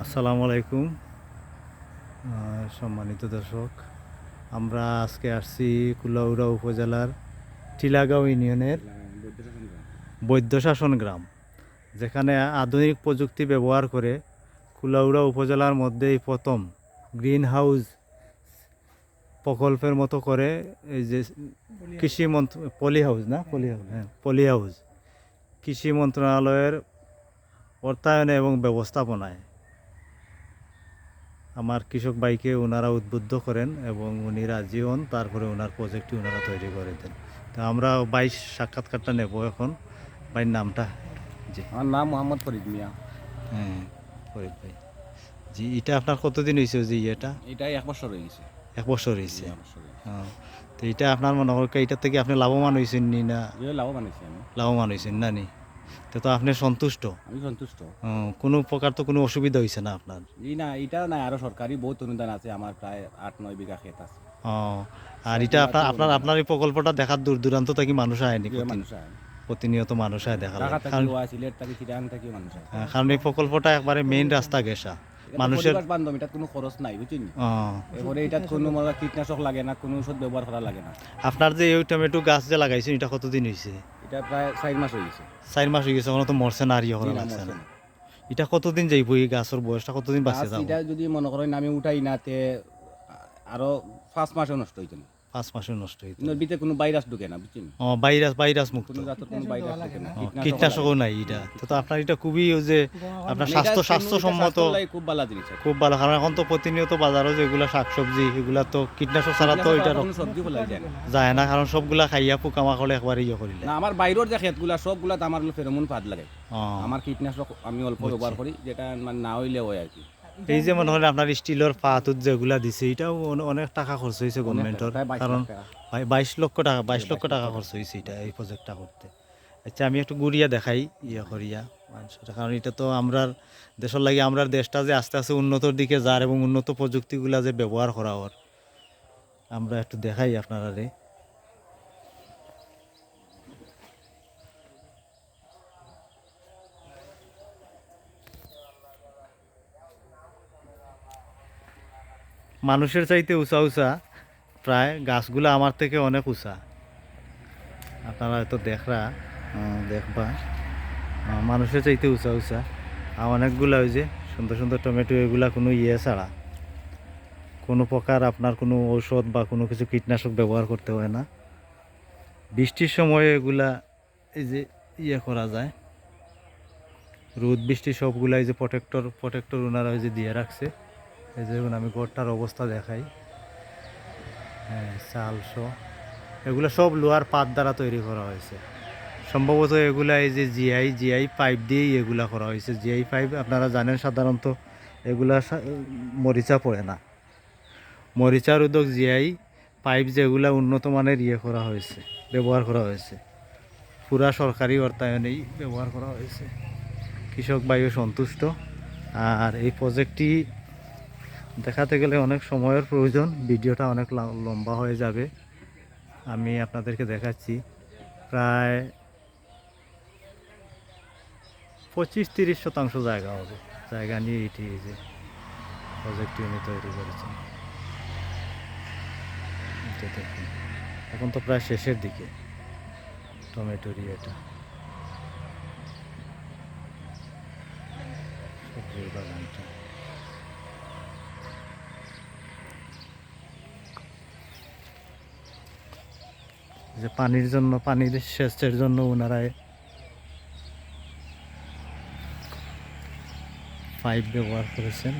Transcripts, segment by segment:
আসসালামু আলাইকুম। সম্মানিত দর্শক, আমরা আজকে আসছি কুলাউড়া উপজেলার টিলাগাঁও ইউনিয়নের বৈদ্যশাসন গ্রাম, যেখানে আধুনিক প্রযুক্তি ব্যবহার করে কুলাউড়া উপজেলার মধ্যেই প্রথম গ্রিন হাউস প্রকল্পের মতো করে এই যে কৃষি মন্ত্র পলি হাউস না? পলি হাউস হ্যাঁ পলি হাউস কৃষি মন্ত্রণালয়ের অর্থায়নে এবং ব্যবস্থাপনায়। আমার কৃষক ভাইকে ওনারা উদ্বুদ্ধ করেন এবং উনি রাজি হন তারপরে ওনার প্রজেক্টটি ওনারা তৈরি করে দেন। তো আমরা বাইশ সাক্ষাৎকারটা নেব এখন। ভাইয়ের নামটা? জি। আমার নাম মোহাম্মদ ফরিদ মিয়া। হ্যাঁ ফরিদ ভাই। জি এটা আপনার কতদিন হয়েছে জি এটা এটাই এক বছর হয়ে গেছে। এক বছর হয়েছে। হয়ে। তো এটা আপনার মনে হয় এটা থেকে আপনি লাভবান হয়েছেন নি না? লাভবান হয়েছি আমি। লাভবান হয়েছেন না নি? তো তো আপনি সন্তুষ্ট? আমি সন্তুষ্ট। হ্যাঁ, কোনো প্রকার তো কোনো অসুবিধা হয়েছে না আপনার? এই না এটা না আরও সরকারি বহুত অনুদান আছে আমার প্রায় আট নয় বিঘা ক্ষেত আছে। ও আর এটা আপনার আপনার আপনার এই প্রকল্পটা দেখার দূর দূরান্ত থেকে মানুষ আয়নি মানুষ আয়। প্রতিনিয়ত মানুষ আয় দেখা কারণ হ্যাঁ, কারণ এই প্রকল্পটা একবারে মেইন রাস্তা গেছা মানুষের বান্ধব এটা কোনো খরচ নাই বুঝছেন এবারে এটা কোনো মানে কীটনাশক লাগে না কোনো ওষুধ ব্যবহার করা লাগে না। আপনার যে এই টমেটো গাছ যে লাগাইছেন এটা কতদিন হয়েছে এটা প্রায় চার মাস হয়ে গেছে চার মাস হয়ে গেছে কোনো তো মরছে না আর ইয়ে করা লাগছে না। এটা কতদিন যাইব এই গাছের বয়সটা? কতদিন বাঁচে যাবে যাব? এটা যদি মনে করেন আমি উঠাই না তে আরও পাঁচ মাসে নষ্ট হইতো না। পাঁচ মাসে নষ্ট হইতো কিন্তু ভিতরে কোনো ভাইরাস ঢুকে না বুঝছেন? ও ভাইরাস ভাইরাস মুক্ত। কোনো জাতের কোনো ভাইরাস ঢুকে না। কীটনাশকও নাই এটা। তো তো আপনার এটা খুবই ওই যে আপনার মানে স্বাস্থ্য স্বাস্থ্যসম্মত খুব ভালো জিনিস খুব ভালো কারণ এখন তো প্রতিনিয়ত বাজারও যেগুলো শাকসবজি এগুলা তো কীটনাশক ছাড়া তো এটা সবজি ফলাই যায় না। যায় না। কারণ সবগুলা খাইয়া পোকামাকড়ে একবার ইয়ে করিলে। না আমার বাইরের যে ক্ষেতগুলা সবগুলা আমার হলো ফেরোমন ফাঁদ লাগে। আমার কীটনাশক আমি অল্প ব্যবহার করি যেটা মানে না হইলে হয় আর কি। এই যে মনে হয় আপনার স্টিলের পাতুত যেগুলা দিছে এটাও অনেক টাকা খরচ হয়েছে গভর্নমেন্টের কারণ। বাইশ লক্ষ টাকা বাইশ লক্ষ টাকা খরচ হয়েছে এটা এই প্রজেক্টটা করতে। আচ্ছা আমি একটু গুড়িয়া দেখাই ইয়ে করিয়া মানুষের। কারণ এটা তো আমরার দেশের লাগে আমরার দেশটা যে আস্তে আস্তে উন্নতর দিকে যার এবং উন্নত প্রযুক্তিগুলা যে ব্যবহার করা ওর। আমরা একটু দেখাই আপনারা রে মানুষের চাইতে উঁচা উঁচা, প্রায় গাছগুলো আমার থেকে অনেক উঁচা। আপনারা হয়তো দেখরা দেখবা মানুষের চাইতে উঁচা উঁচা। আর অনেকগুলা ওই যে সুন্দর সুন্দর টমেটো এগুলা কোনো ইয়ে ছাড়া। কোনো প্রকার আপনার কোনো ঔষধ বা কোনো কিছু কীটনাশক ব্যবহার করতে হয় না। বৃষ্টির সময় এগুলা এই যে ইয়ে করা যায়। রোদ বৃষ্টি সবগুলা এই যে প্রোটেক্টর প্রোটেক্টর ওনারা ওই যে দিয়ে রাখছে। এই দেখুন, আমি ঘরটার অবস্থা দেখাই। হ্যাঁ চাল চালশো এগুলো সব লোহার পাত দ্বারা তৈরি করা হয়েছে। সম্ভবত এগুলা এই যে জিআই জিআই পাইপ দিয়েই এগুলা করা হয়েছে। জিআই পাইপ আপনারা জানেন সাধারণত, এগুলা সা- মরিচা পড়ে না। মরিচার উদ্যোগ জিআই পাইপ যেগুলা উন্নত মানের ইয়ে করা হয়েছে, ব্যবহার করা হয়েছে। পুরা সরকারি অর্থায়নেই ব্যবহার করা হয়েছে। কৃষক বায়ু সন্তুষ্ট। আর এই প্রজেক্টটি দেখাতে গেলে অনেক সময়ের প্রয়োজন, ভিডিওটা অনেক লম্বা হয়ে যাবে। আমি আপনাদেরকে দেখাচ্ছি। প্রায় পঁচিশ তিরিশ শতাংশ জায়গা হবে। জায়গা নিয়ে এটি যে প্রজেক্টটি উনি তৈরি করেছেন। এখন তো প্রায় শেষের দিকে। টমেটোর ইয়েটা সবজির বাগানটা। যে পানির জন্য পানির সেচের জন্য ওনারা পাইপ ব্যবহার করেছেন।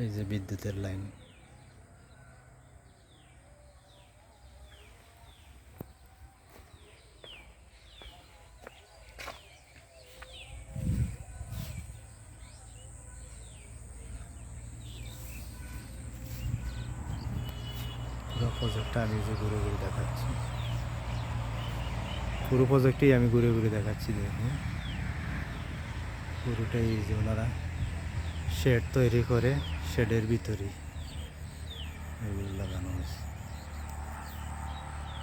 এই যে বিদ্যুতের লাইন। প্রজেক্টটা আমি যে ঘুরে ঘুরে দেখাচ্ছি। পুরো প্রজেক্টই আমি ঘুরে ঘুরে দেখাচ্ছি, দেখুন। পুরোটাই যে ওনারা শেড তৈরি করে। শেডের ভিতরে এগুলো লাগানো হয়েছে।